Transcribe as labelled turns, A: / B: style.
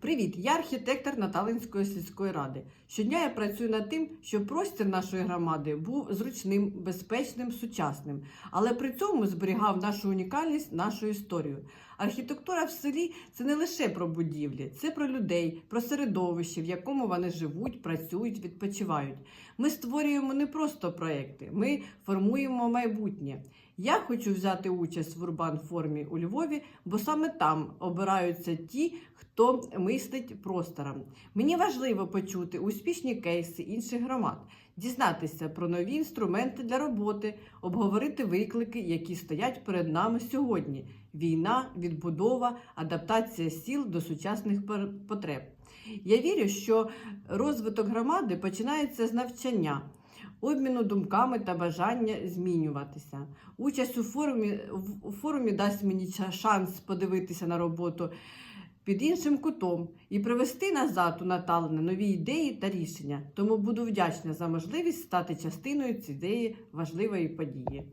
A: Привіт, я архітектор Наталинської сільської ради. Щодня я працюю над тим, щоб простір нашої громади був зручним, безпечним, сучасним, але при цьому зберігав нашу унікальність, нашу історію. Архітектура в селі це не лише про будівлі, це про людей, про середовище, в якому вони живуть, працюють, відпочивають. Ми створюємо не просто проекти, ми формуємо майбутнє. Я хочу взяти участь в урбан формі у Львові, бо саме там обираються ті, хто мислить простором. Мені важливо почути успішні кейси інших громад, дізнатися про нові інструменти для роботи, обговорити виклики, які стоять перед нами сьогодні: війна, відбудова, адаптація сіл до сучасних потреб. Я вірю, що розвиток громади починається з навчання. Обміну думками та бажання змінюватися. Участь у форумі, у форумі дасть мені шанс подивитися на роботу під іншим кутом і привести назад у Наталини нові ідеї та рішення. Тому буду вдячна за можливість стати частиною цієї важливої події.